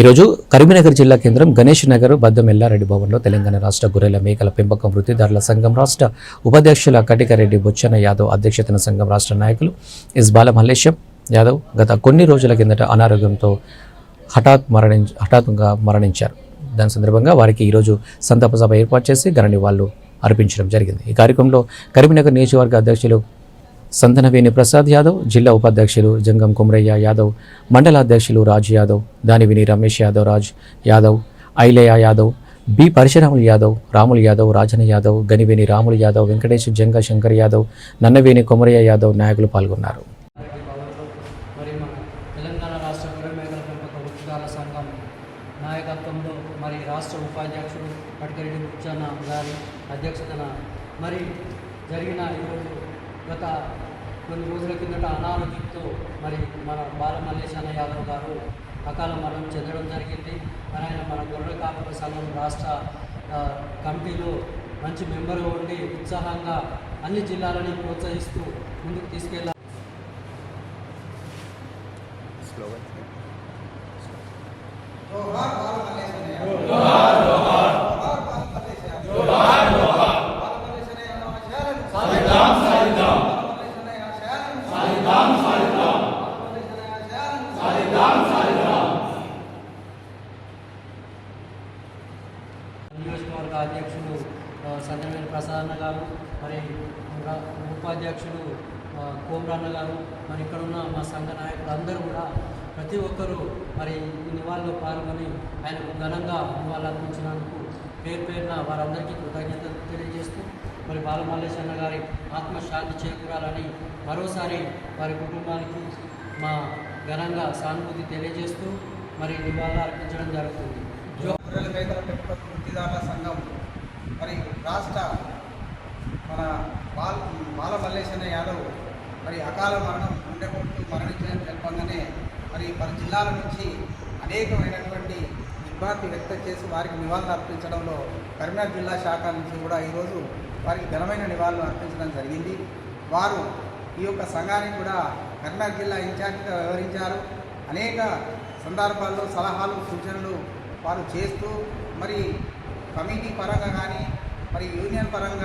ఈరోజు కరీంనగర్ జిల్లా కేంద్రం గణేష్ నగర్ బద్దం ఎల్లారెడ్డి భవన్లో తెలంగాణ రాష్ట్ర గొర్రెల మేకల పెంపకం వృత్తిదారుల సంఘం రాష్ట్ర ఉపాధ్యక్షుల కటికారెడ్డి బొచ్చన్న యాదవ్ అధ్యక్షతన సంఘం రాష్ట్ర నాయకులు ఇస్బాల మల్లేశం యాదవ్ గత కొన్ని రోజుల కిందట అనారోగ్యంతో హఠాత్ మరణి హఠాత్తుగా మరణించారు. దాని సందర్భంగా వారికి ఈరోజు సంతాప సభ ఏర్పాటు చేసి ఘన నివాళులు అర్పించడం జరిగింది. ఈ కార్యక్రమంలో కరీంనగర్ నియోజకవర్గ అధ్యక్షులు సంతనవేణి ప్రసాద్ యాదవ్ జిల్లా ఉపాధ్యక్షులు జంగం కుమరయ్య యాదవ్ మండలాధ్యక్షులు రాజ్ యాదవ్ దానివిని రమేష్ యాదవ్ రాజ్ యాదవ్ ఐలయ యాదవ్ బి పరశురాములు యాదవ్ రాములు యాదవ్ రాజన యాదవ్ గనివేని రాములు యాదవ్ వెంకటేష్ జంగ శంకర్ యాదవ్ నన్నవేని కొమరయ్య యాదవ్ నాయకులు పాల్గొన్నారు. నాయకత్వంలో మరి రాష్ట్ర ఉపాధ్యక్షుడు ముచ్చన్న గారి అధ్యక్షతన మరి జరిగిన ఈరోజు గత కొన్ని రోజుల కిందట అనారోగ్యంతో మరి మన బాలమల్లేశన్న యాదవ్ గారు అకాల మరణం చెందడం జరిగింది. మరి ఆయన మన గొర్రె కాపక సంఘం రాష్ట్ర కమిటీలో మంచి మెంబర్గా ఉండి ఉత్సాహంగా అన్ని జిల్లాలని ప్రోత్సహిస్తూ ముందుకు తీసుకెళ్ళాలి జోహార్! నియోజకవర్గ అధ్యక్షుడు ఆ, ప్రసాదన్న గారు మరి ఉపాధ్యక్షుడు కోమరన్న గారు మరి ఇక్కడ ఉన్న మా సంఘ నాయకులు అందరూ కూడా ప్రతి ఒక్కరూ మరి ఈ నివాళిలో పాల్గొని ఆయనకు ఘనంగా నివాళులు అర్పించినందుకు పేరు పేరున వారందరికీ కృతజ్ఞతలు తెలియజేస్తూ మరి బాలమల్లేశన్న గారి ఆత్మశాంతి చేకూరాలని మరోసారి వారి కుటుంబానికి మా ఘనంగా సానుభూతి తెలియజేస్తూ మరి నివాళులు అర్పించడం జరుగుతుంది జో గొర్రెల మేకల పెంపక వృత్తిదారుల సంఘం మరి రాష్ట్ర మన బాల బాల మల్లేశన్న యాదవ్ మరి అకాల మరణం గుండెపోటు మరణించడం తెలపంగానే మరి పలు జిల్లాల నుంచి అనేకమైనటువంటి ఇబ్బంది వ్యక్తం చేసి వారికి నివాళులు అర్పించడంలో కరీంనగర్ జిల్లా శాఖ నుంచి కూడా ఈరోజు వారికి ఘనమైన నివాళులు అర్పించడం జరిగింది. వారు ఈ యొక్క సంఘానికి కూడా కరీంనగర్ జిల్లా ఇన్ఛార్జిగా వ్యవహరించారు. అనేక సందర్భాల్లో సలహాలు సూచనలు వారు చేస్తూ మరి కమిటీ పరంగా కానీ మరి యూనియన్ పరంగా